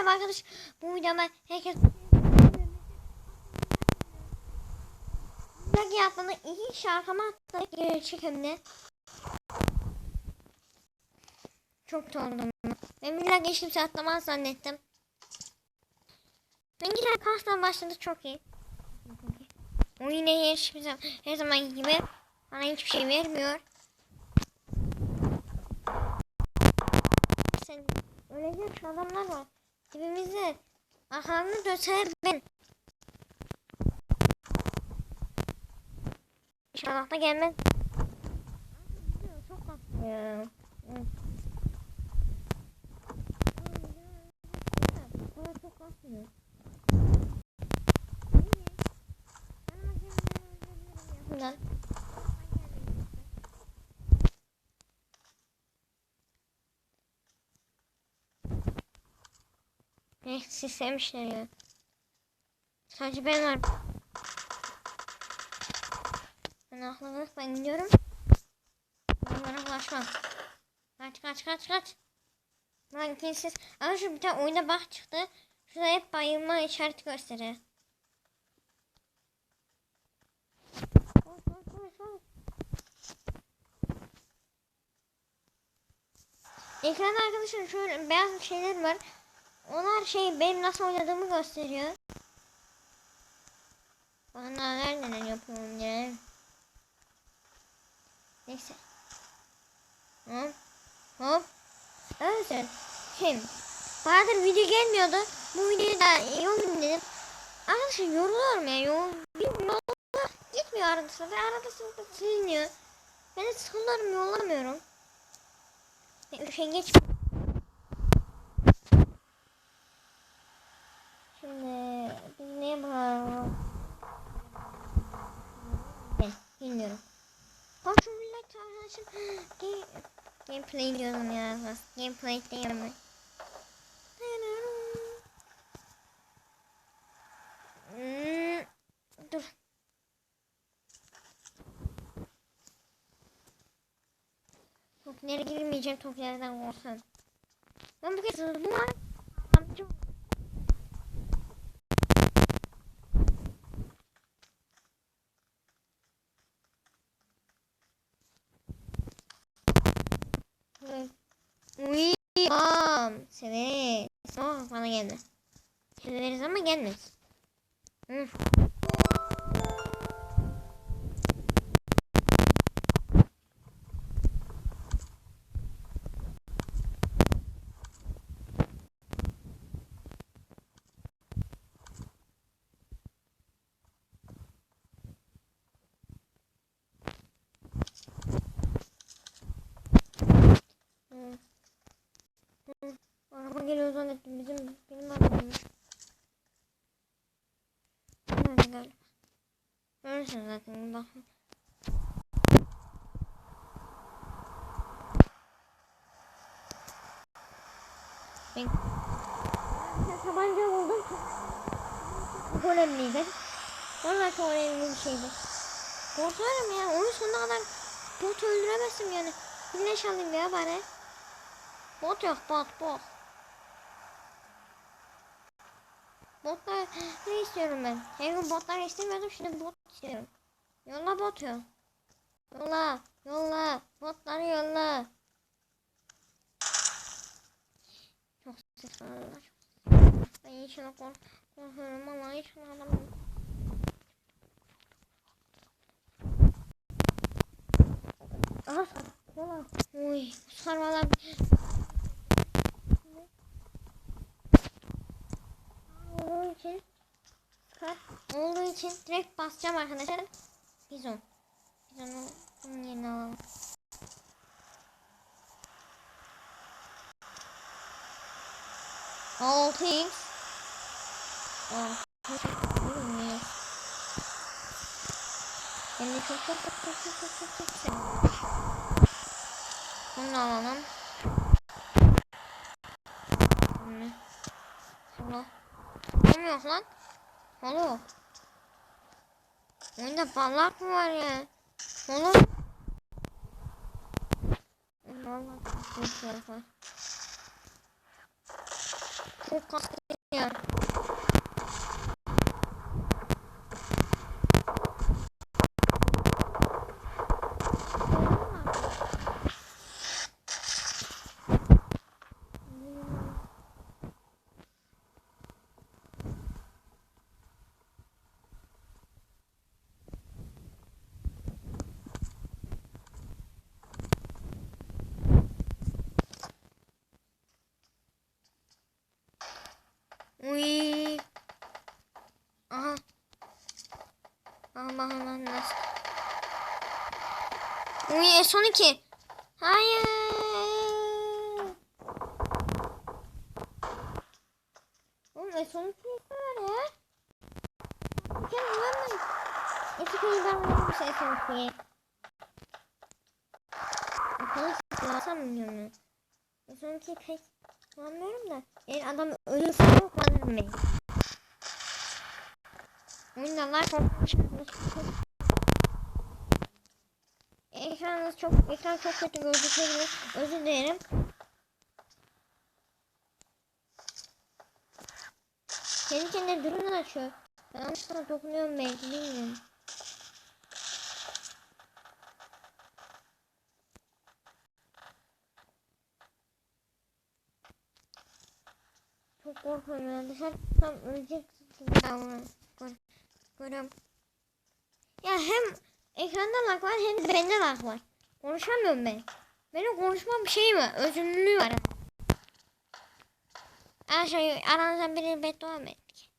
merhaba arkadaş. Bu videoma herkes Bak yapmanı iyi şarkıma attı geri çekimde. Çok dondum. Ben bir hiç kimse atlamaz zannettim. Benimkiler kastan başladı çok iyi. O yine her, her, her zaman gibi bana hiçbir şey vermiyor. Sen ölecek adamlar var. Dibimize arkamı döter ben. İnşallah da gelmez. Çok katlıyor. Evet. Çok katlıyor. Bundan. Eh, siz sevmişler ya. Sadece ben varım. Ben ben gidiyorum. Onlara bulaşmam. Kaç kaç kaç kaç. Lan kimsiz. Ama şu bir tane oyuna bak çıktı. Şurada hep bayılma işareti gösteriyor. Ekranda arkadaşlar şöyle beyaz şeyler var. Onlar şey benim nasıl oynadığımı gösteriyor. Bana nereden yapıyorum ya? Neyse. Hop. Hop. Evet. Şimdi. Bayağıdır video gelmiyordu. Bu videoyu da yolluyum dedim. Arkadaşlar yoruluyorum ya. Bir yolda gitmiyor arada sırada. Arada sırada siliniyor. Ben de sıkılıyorum yollamıyorum. Bir şey geç. Şimdi biz ne yapalım? Ne? Bilmiyorum. Millet arkadaşım. Game, gameplay diyorum ya. Gameplay diyorum. Hmm, nereye girmeyeceğim çok yerden korsan. Ben bu kez bu var. Uyuyam. Severiz. Oh bana gelme. Severiz ama gelmez. Hı. Hı. Araba geliyor zannettim. Bizim benim arabammış. Nerede galiba? Görürsün zaten bakın. Ben tabanca buldum. Çok önemliydi. Vallahi çok önemli bir şeydi. Korkuyorum ya. Onun sonuna kadar bot öldüremezsin yani. Bir leş alayım ya bari. Bot yok bot bot. Botlar ne istiyorum ben? Her gün botlar istemiyordum şimdi bot istiyorum. Yolla botu. Yolla. Yolla. Botları yolla. Çok sıkılırlar. Ben inşallah kork korkuyorum ama inşallah adam... Aha yolla. Uy sarmalar. Olduğu için kar olduğu için direkt basacağım arkadaşlar. Bizon. Bizon'u bunun yerine alalım. Altı x. Ben de çok çok çok çok çok çok çok çok seviyorum. Bunu alalım. Bunu. Bunu. Yok lan? Alo. Oyunda ballak mı var ya? Oğlum. Bir şey var. çok kastı ya. Uy. Aha. Allah Allah nasıl? Uy son iki. Hayır. Oğlum son iki var ya. Sen uyanmayın. İki kıyıdan verir misin son ikiyi? Bakalım sıkılasam mı diyorum ya. Son iki pek Anlamıyorum da. Eğer adam ölürse yok alırım ben. Oyundalar korkmuş. Ekranınız çok, ekran çok kötü gözükebilir. Özür dilerim. Kendi kendine durun açıyor. Ben yanlışlıkla dokunuyorum belki bilmiyorum. Çok korkuyorum ya. Dışarı tam ölecek. Gör, görüyorum. Ya hem ekranda lag var hem de bende lag var. Konuşamıyorum ben. Benim konuşma bir şey var. Özünlüğü var. Her şey aranızdan biri beddua mı ettik?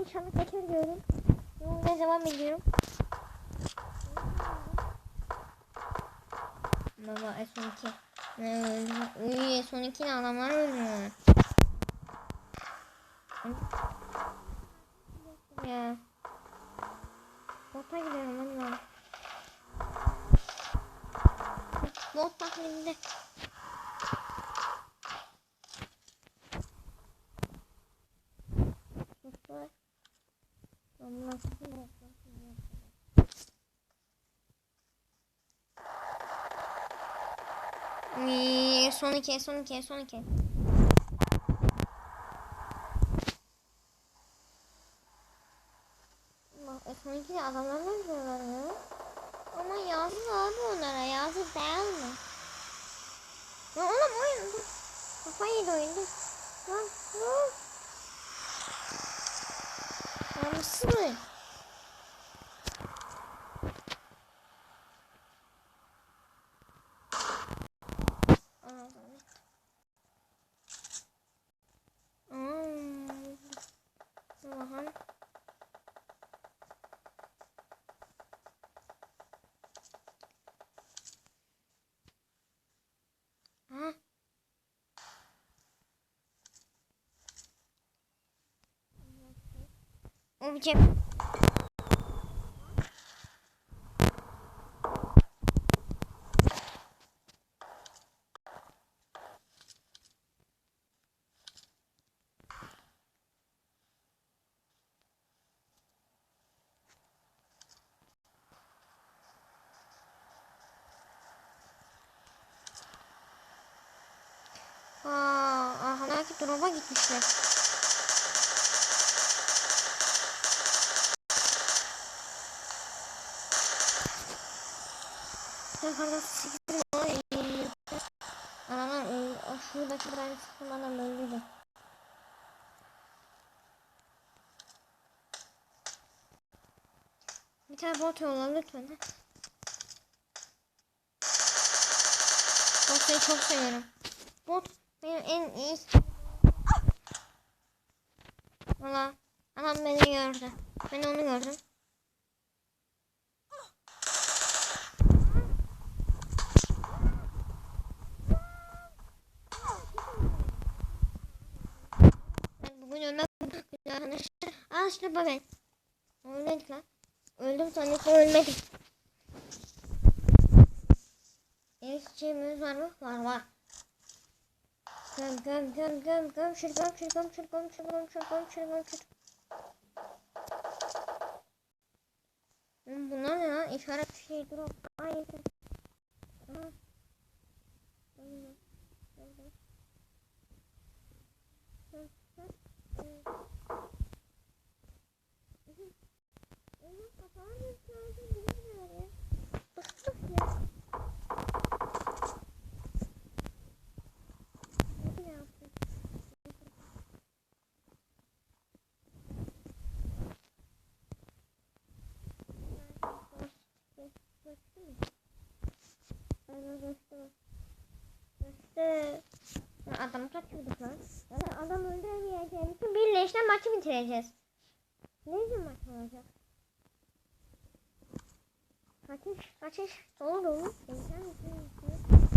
İnşallah tekrar diyorum. Yolda devam ediyorum. Baba S12. Ne öldü? Uy S12'nin adamlar öldü. Ya. Bota gidiyorum valla. Bot taklidinde. Son iki, son iki, son iki. Bak, e, son iki de adamlar mı öldürüyorlar ya? Ama yazık abi onlara, yazık değil mi? Lan oğlum oyun, dur. Kafayı yedi oyun, dur. Lan, dur. Namussuz. Allah'ım. Ha? O bir cep. Aa, aha belki drop'a gitmişler. Yukarıda siktir o eğildi. Anadan öldü. Şuradaki bir sıkım adam öldüydü. Bir tane bot yolla lütfen. Bot'u çok seviyorum. Bot benim en iyi. Valla adam beni gördü. Ben onu gördüm. Bak ben. Ölmedik lan. Öldüm zannettim ölmedim. Eşçimiz var mı? Var var. Göm göm göm göm göm şur göm şur göm şur göm şur göm şur göm şur göm. Oğlum Bunlar ne lan? İşaret şey dur. Ay. Aha. Adam kaçırdık lan. Adam öldüremeyeceğimiz için birleşten maçı bitireceğiz. Ne zaman maç olacak? Dolu.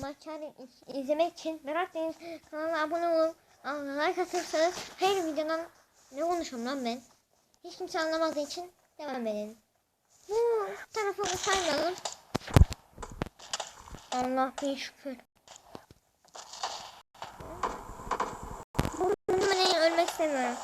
Maçları iz- izlemek için merakla kanala abone olup like atırsanız her videodan ne konuşuyorum lan ben. Hiç kimse anlamadığı için devam edelim. Bu tarafı saymayalım. Allah bin şükür. Bu numarayı ölmek istemiyorum.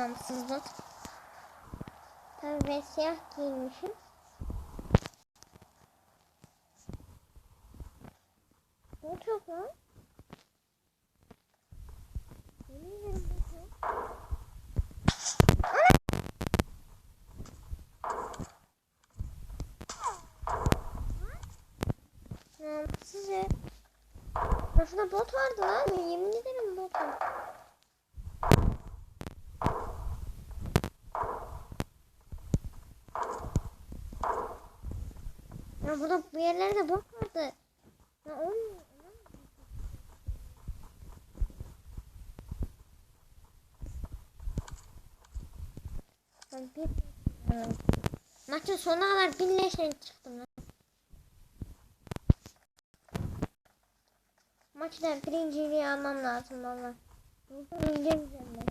Tamam sızlat. Tabii ben siyah giymişim. Ne çok lan? Size. Şurada bot vardı lan. Yemin ederim bot var. Ya burada bu yerlerde bot vardı. Ya olmuyor. Ben bir... Maçın sonuna kadar birleşen çıktım lan. Maçta birinciliği almam lazım valla. Yeneceğim ben.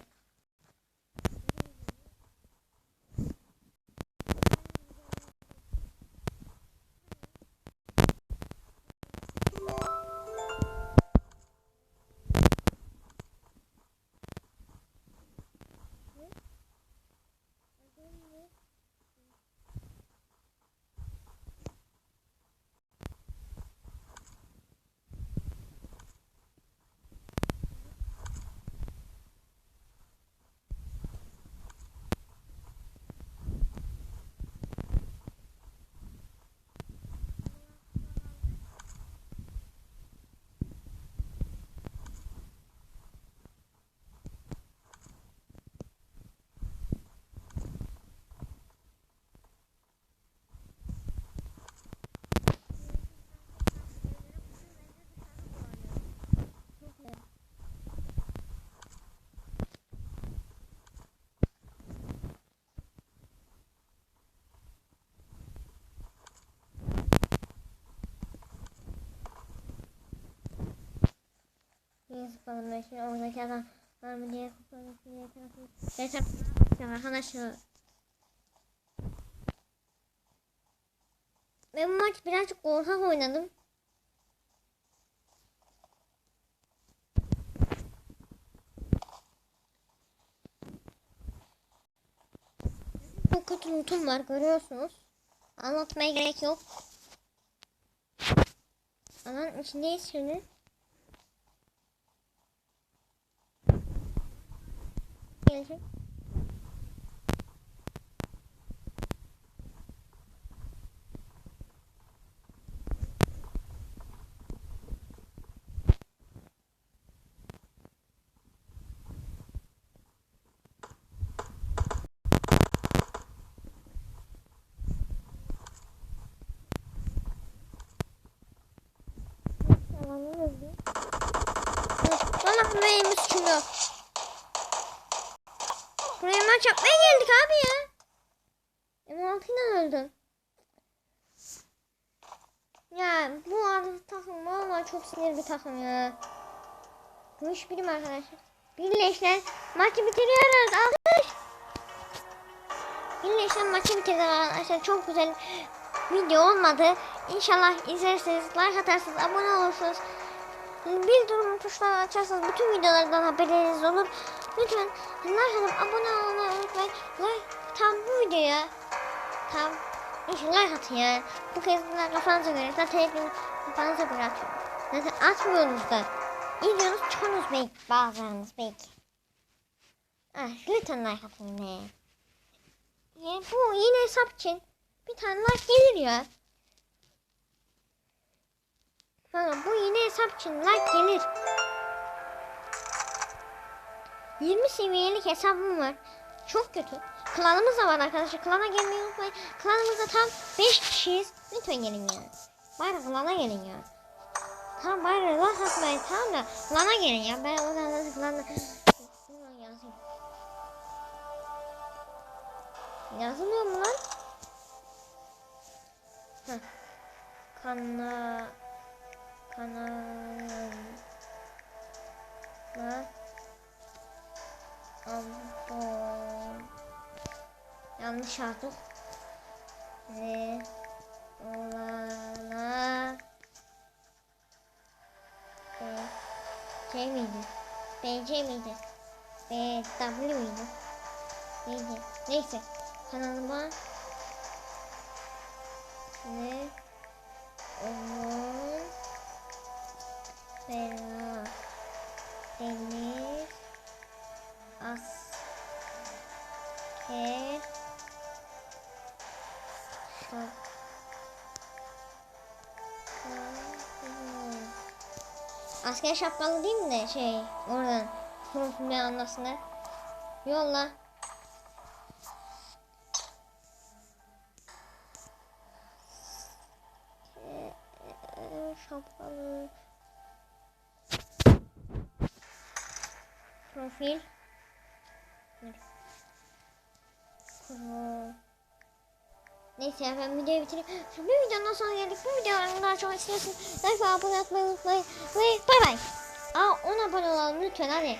Niye zıpladım şimdi oradaki adam var mı diye zıpladım diye tarafı. Geçen ya arkadaşlar. Ben bu maç birazcık korkak oynadım. Çok kötü lootum var görüyorsunuz. Anlatmaya gerek yok. Alan içindeyiz şimdi. Gelecek. Alanı öldü. Valla benim suçum yok. Buraya maç yapmaya geldik abi ya. M6 ile öldüm. Ya bu arada takım valla çok sinir bir takım ya. Bu iş bilim arkadaşlar. Birleşler maçı bitiriyoruz. Alkış. Birleşler maçı bitirdik arkadaşlar. Çok güzel video olmadı. İnşallah izlersiniz, like atarsınız, abone olursunuz. Bildirim tuşlarını açarsanız bütün videolardan haberiniz olur. Lütfen like atıp abone olmayı unutmayın. Like tam bu videoya tam like atın ya. Bu kez bunlar kafanıza göre zaten hepiniz kafanıza göre atıyorum. Zaten atmıyorsunuz da. İzliyorsunuz çıkıyorsunuz belki bazılarınız belki. Ah, lütfen like atın ne. Ya, bu yine hesap için bir tane like gelir ya. Valla bu yine hesap için like gelir. 20 seviyelik hesabım var. Çok kötü. Klanımız da var arkadaşlar. Klana gelmeyi unutmayın. Klanımızda tam 5 kişiyiz. Lütfen gelin ya. Bari klana gelin ya. Tamam bari lan atmayın tamam da lana gelin ya ben oradan nasıl lana Şuradan yazayım. Yazılıyor mu lan? Heh. Kana kanalına abone yanlış artık ve olana e, şey miydi? BC miydi? BW miydi? Neydi? Neyse kanalıma ve onun Bela Deniz Asker şapkalı değil mi de şey oradan bir anlasınlar. Yolla. Şapkalı. Profil. Dur. Neyse ben videoyu bitireyim. Bir videonun sonuna geldik. Bu videolarımı daha çok istiyorsanız like ve abone olmayı unutmayın. Ve bay bay. Aa 10 abone olalım lütfen hadi.